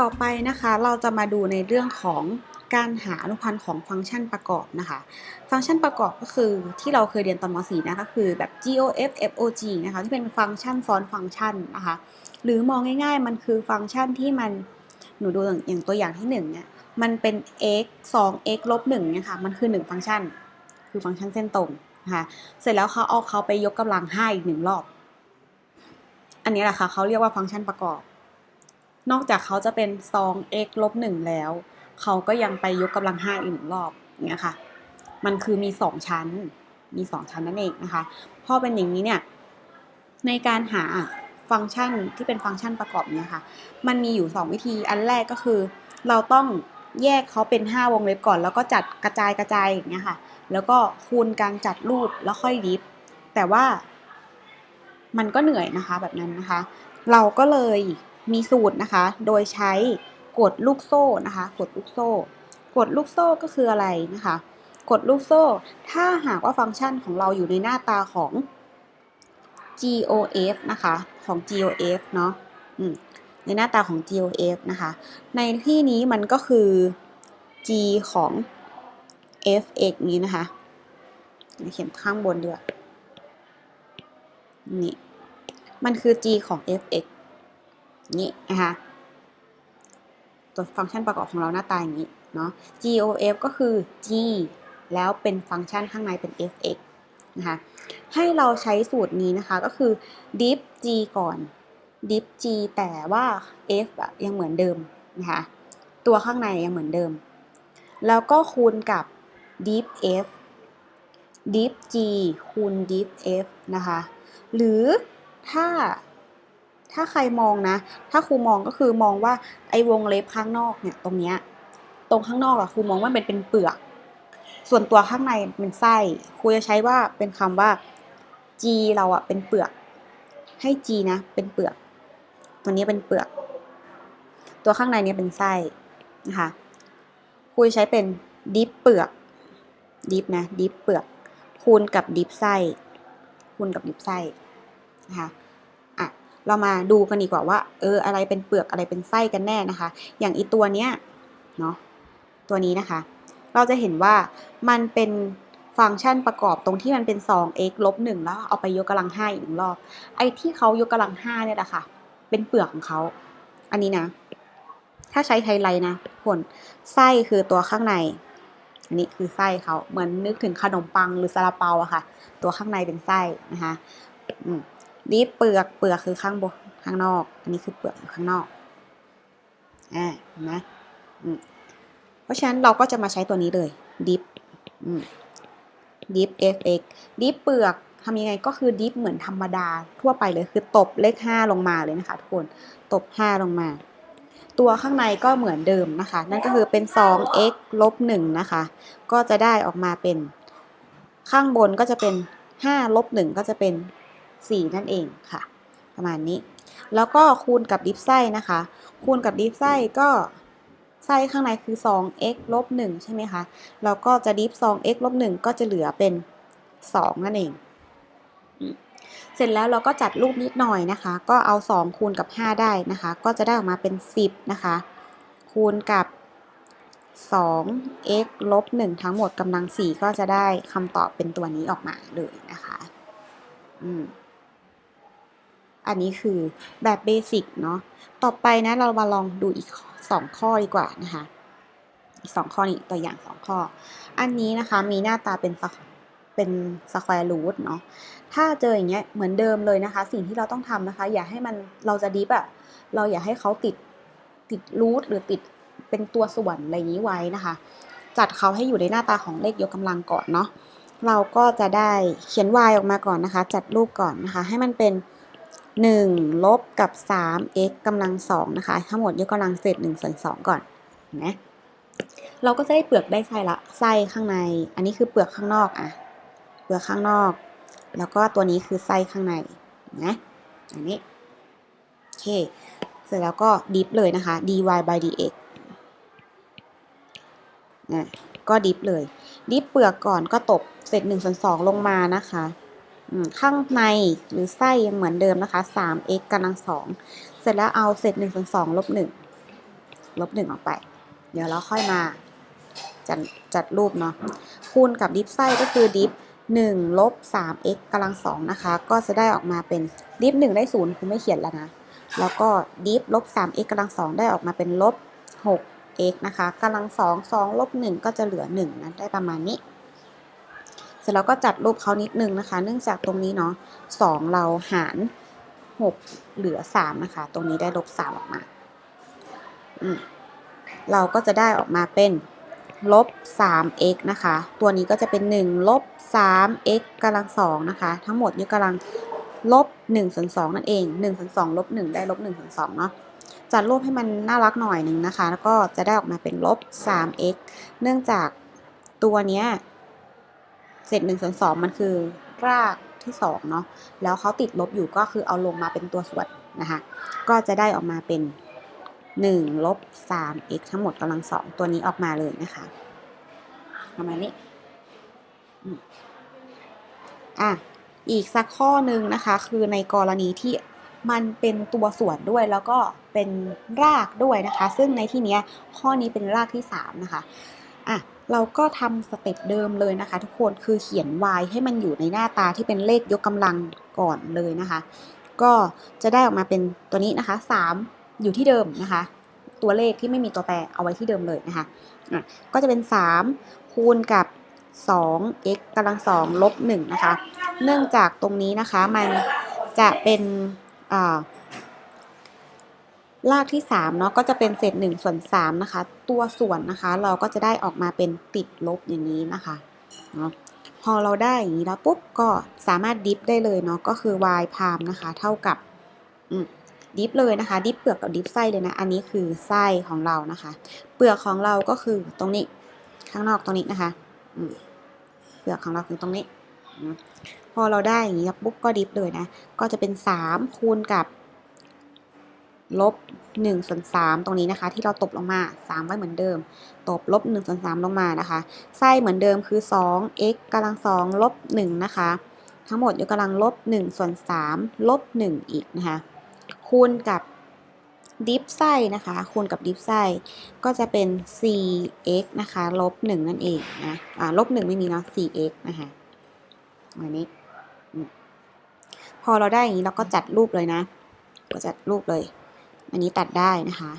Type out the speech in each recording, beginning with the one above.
ต่อไปนะคะเราจะมาดูในเรื่องของการหาอนุพันธ์ของฟังก์ชันประกอบนะคะ ฟังก์ชันประกอบก็คือที่เราเคยเรียนตอนม .4 นะก็คือแบบ GOF FOG นะคะที่เป็นฟังก์ชันซ้อนฟังก์ชันนะคะ หรือมองง่ายๆ มันคือฟังก์ชันที่มันหนูดูอย่างตัวอย่างที่1เนี่ยมันเป็น x 2 x ลบ1เนี่ยค่ะมันคือ 1 ฟังก์ชัน คือฟังก์ชันเส้นตรงนะคะเสร็จแล้วเขาเอาเขาไปยกกำลัง5อีกหนึ่งรอบ อันนี้แหละค่ะเขาเรียกว่าฟังก์ชันประกอบ นอกจากเขาจะเป็น 2x ลบ1แล้ว เขาก็ยังไปยกกำลัง5อีกหนึ่งรอบอย่างเงี้ยค่ะ มันคือมี2ชั้น มี2ชั้นนั่นเองนะคะ พอเป็นอย่างนี้เนี่ย ในการหาฟังก์ชันที่เป็นฟังก์ชันประกอบเนี่ยค่ะ มันมีอยู่ 2 วิธี อันแรกก็คือ เราต้องแยกเขาเป็น 5 วงเล็บก่อน แล้วก็จัดกระจายกระจายอย่างเงี้ยค่ะ แล้วก็คูณการจัดรูปแล้วค่อยดิฟ แต่ว่ามันก็เหนื่อยนะคะแบบนั้นนะคะ เราก็เลย มีสูตรนะคะ โดยใช้กฎลูกโซ่นะคะกฎลูกโซ่กฎลูกโซ่ก็คืออะไรนะคะกฎลูกโซ่ ถ้าหากว่าฟังก์ชันของเราอยู่ในหน้าตาของ GOF นะคะของ GOF เนาะในหน้าตาของ GOF นะคะ ในที่นี้มันก็คือ G ของ fx นี้นะคะเขียนข้างบนด้วยนี่ มันคือ g ของ fx นี่นะคะตัวฟังก์ชันประกอบของเราหน้าตาอย่างนี้เนาะ gof ก็คือ g แล้วเป็นฟังก์ชันข้างในเป็น fx นะคะให้เราใช้สูตรนี้นะคะก็คือ diff g ก่อน diff g แต่ว่า f ยังเหมือนเดิมนะคะตัวข้างในยังเหมือนเดิม แล้วก็คูณกับ diff f diff g คูณ diff f นะคะ หรือถ้า ถ้าใครมองนะ ถ้าครูมองก็คือมองว่าไอ้วงเล็บข้างนอกเนี่ยตรงเนี้ยตรงข้างนอกอะครูมองว่ามันเป็นเปลือก ส่วนตัวข้างในเป็นไส้ครูจะใช้ว่าเป็นคำว่า G เราอะเป็นเปลือก ให้ G นะ เป็นเปลือก ตัวนี้เป็นเปลือก ตัวข้างในเนี้ยเป็นไส้นะคะครูจะใช้เป็นดิฟเปลือกดิฟนะดิฟเปลือกคูณกับดิฟไส้คูณกับดิฟไส้นะคะ เรามาดูกันดีกว่าว่า เออ อะไรเป็นเปลือกอะไรเป็นไส้กันแน่นะคะ อย่างอีตัวเนี้ยเนาะตัวนี้นะคะ เราจะเห็นว่ามันเป็นฟังก์ชันประกอบตรงที่มันเป็น 2x ลบ1แล้วเอาไปยกกำลัง5อีกหนึ่งรอบ ไอ้ที่เขายกกำลัง5เนี่ยแหละค่ะ เป็นเปลือกของเขา อันนี้นะ ถ้าใช้ไฮไลท์นะผลไส้คือตัวข้างใน อันนี้คือไส้เขาเหมือนนึกถึงขนมปังหรือซาลาเปาอะค่ะ ตัวข้างในเป็นไส้นะคะ อืมนี่เปลือกเปลือกคือข้างบนข้างนอก อันนี้คือเปลือกอยู่ข้างนอกอ่าเห็นไหมเพราะฉะนั้นเราก็จะมาใช้ตัวนี้เลย dip อืม dip fx dip เปลือกทำยังไงก็คือ dip เหมือนธรรมดาทั่วไปเลยคือตบเลข 5 ลงมาเลยนะคะทุกคนตบ 5 ลงมา ตัวข้างในก็เหมือนเดิมนะคะ นั่นก็คือเป็น 2x ลบ1นะคะ ก็จะได้ออกมาเป็น ข้างบนก็จะเป็น 5 ลบ 1 ก็จะเป็น 4 นั่นเองค่ะ ประมาณนี้ แล้วก็คูณกับดิฟไส้นะคะ คูณกับดิฟไส้ก็ไส้ข้างในคือ 2x ลบ1ใช่ไหมคะแล้วก็จะดิฟ 2x ลบ1ก็จะเหลือเป็น 2 นั่นเอง เสร็จแล้วเราก็จัดรูปนิดหน่อยนะคะ ก็เอา 2 คูณกับ 5 ได้นะคะ ก็จะได้ออกมาเป็น 10 นะคะ คูณกับ 2x ลบ1ทั้งหมดกำลัง 4 ก็จะได้คำตอบเป็นตัวนี้ออกมาเลยนะคะ อืม อันนี้คือแบบเบสิกเนาะ ต่อไปนะเรามาลองดูอีก 2 ข้อดีกว่านะคะอีก2ข้อนี้ตัวอย่าง 2 ข้อ อันนี้นะคะมีหน้าตาเป็นเป็นสแควร์รูทเนาะ ถ้าเจออย่างเงี้ยเหมือนเดิมเลยนะคะ สิ่งที่เราต้องทำนะคะ อย่าให้มันเราจะดิฟอะเราอย่าให้เขาติดติดรูทหรือติดเป็นตัวส่วนอะไรนี้ไว้นะคะ จัดเขาให้อยู่ในหน้าตาของเลขยกกำลังก่อนเนาะเราก็จะได้เขียน y ออกมาก่อนนะคะ จัดรูปก่อนนะคะ ให้มันเป็น 1 ลบกับ 3x กำลัง2นะคะ ทั้งหมดยกกำลังเศษ1ส่วน2ก่อนนะเราก็จะได้เปลือกได้ไส้ละไส้ข้างใน อันนี้คือเปลือกข้างนอกอะเปลือกข้างนอก แล้วก็ตัวนี้คือไส้ข้างในนะอันนี้โอเคเสร็จแล้วก็ดิฟเลยนะคะ dy by dx นะก็ดิฟเลย ดิฟเปลือกก่อนก็ตบเศษ1ส่วน2ลงมานะคะ ข้างในหรือไส้ยังเหมือนเดิมนะคะ 3x กำลัง 2 เสร็จแล้วเอาเศษ1ส่วน2ลบ1ลบหนึ่งออกไป เดี๋ยวเราค่อยมาจัดจัดรูปเนาะ คูณกับดิฟไส้ก็คือดิฟ1ลบ 3x กำลังสองนะคะ ก็จะได้ออกมาเป็นดิฟ1ได้ 0คุณไม่เขียนแล้วนะ แล้วก็ดิฟลบ 3x กำลังสองได้ออกมาเป็นลบ 6x นะคะกำลังสองสองลบ 1 ก็จะเหลือ 1นะได้ประมาณนี้ เสร็จแล้วก็จัดรูปเขานิดนึงนะคะ เนื่องจากตรงนี้เนาะ2เราหาร6เหลือ3นะคะ ตรงนี้ได้ลบ3ออกมาเราก็จะได้ออกมาเป็นลบ 3x นะคะ ตัวนี้ก็จะเป็น 1 ลบ 3x กำลัง2นะคะ ทั้งหมดยกกำลังลบ1ส่วน2นั่นเอง1ส่วน2ลบ 1 ได้ลบ1ส่วน2เนาะ จัดรูปให้มันน่ารักหน่อยหนึ่งนะคะ แล้วก็จะได้ออกมาเป็นลบ 3x เนื่องจากตัวเนี้ย เศษ1ส่วน2มันคือรากที่2เนาะแล้วเขาติดลบอยู่ก็คือเอาลงมาเป็นตัวส่วนนะคะก็จะได้ออกมาเป็น1ลบ 3x ทั้งหมดกำลังสองตัวนี้ออกมาเลยนะคะประมาณนี้อะอีกสักข้อหนึ่งนะคะ คือในกรณีที่มันเป็นตัวส่วนด้วยแล้วก็เป็นรากด้วยนะคะ ซึ่งในที่นี้ข้อนี้เป็นรากที่3นะคะ อะเราก็ทำสเต็ปเดิมเลยนะคะ ทุกคนคือเขียน y ให้มันอยู่ในหน้าตาที่เป็นเลขยกกำลังก่อนเลยนะคะ ก็จะได้ออกมาเป็นตัวนี้นะคะ 3 อยู่ที่เดิมนะคะ ตัวเลขที่ไม่มีตัวแปรเอาไว้ที่เดิมเลยนะคะอะก็จะเป็น 3 คูณกับ 2x กำลัง2ลบ1นะคะ เนื่องจากตรงนี้นะคะมันจะเป็นอ่า รากที่3เนาะก็จะเป็นเศษ1ส่วน3นะคะ ตัวส่วนนะคะ เราก็จะได้ออกมาเป็นติดลบอย่างนี้นะคะเนาะพอเราได้อย่างนี้แล้วปุ๊บก็สามารถดิฟได้เลยเนาะก็คือ y พามนะคะ เท่ากับดิฟเลยนะคะ ดิฟเปลือกกับดิฟไส้เลยนะอันนี้คือไส้ของเรานะคะ เปลือกของเราก็คือตรงนี้ข้างนอกตรงนี้นะคะเปลือกของเราคือตรงนี้ พอเราได้อย่างนี้ปุ๊บก็ดิฟเลยนะ ก็จะเป็น3คูณกับ ลบ1ส่วน3ตรงนี้นะคะ ที่เราตบลงมา 3 ไว้เหมือนเดิม ตบลบ1ส่วน3ลงมานะคะ ไส้เหมือนเดิมคือ 2x กำลัง2ลบ1นะคะ ทั้งหมดยกกำลังลบ1ส่วน3ลบ1อีกนะคะ คูณกับดิฟไส้นะคะ คูณกับดิฟไส้ก็จะเป็น 4x นะคะลบ1นั่นเองนะอ่าลบ1ไม่มีเนาะ 4x นะคะอันนี้ พอเราได้อย่างนี้เราก็จัดรูปเลยนะ ก็จัดรูปเลย อันนี้ตัดได้นะคะ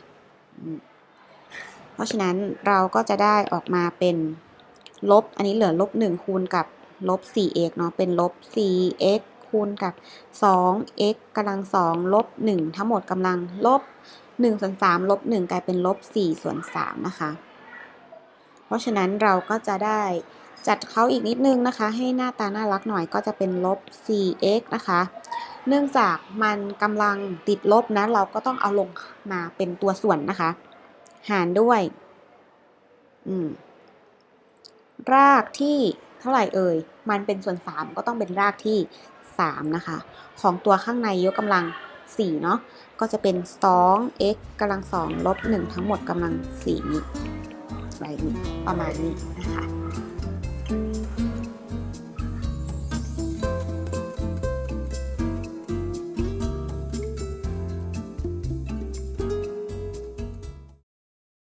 เพราะฉะนั้นเราก็จะได้ออกมาเป็นลบ อันนี้เหลือลบ1คูณกับลบ 4x เนาะ เป็นลบ 4x คูณกับ 2x กำลัง 2 ลบ 1 ทั้งหมดกำลังลบ 1 ส่วน 3 ลบ 1 กลายเป็นลบ 4 ส่วน 3 นะคะ เพราะฉะนั้นเราก็จะได้จัดเขาอีกนิดนึงนะคะ ให้หน้าตาน่ารักหน่อยก็จะเป็นลบ 4x นะคะ เนื่องจากมันกำลังติดลบนะ เราก็ต้องเอาลงมาเป็นตัวส่วนนะคะ หารด้วยรากที่เท่าไหร่เอ่ย มันเป็นส่วน 3 ก็ต้องเป็นรากที่ 3 นะคะ ของตัวข้างในยกกำลัง4เนาะ ก็จะเป็น 2x กำลัง2ลบ1ทั้งหมดกำลัง4นี้อะไรนี้ประมาณนี้นะคะ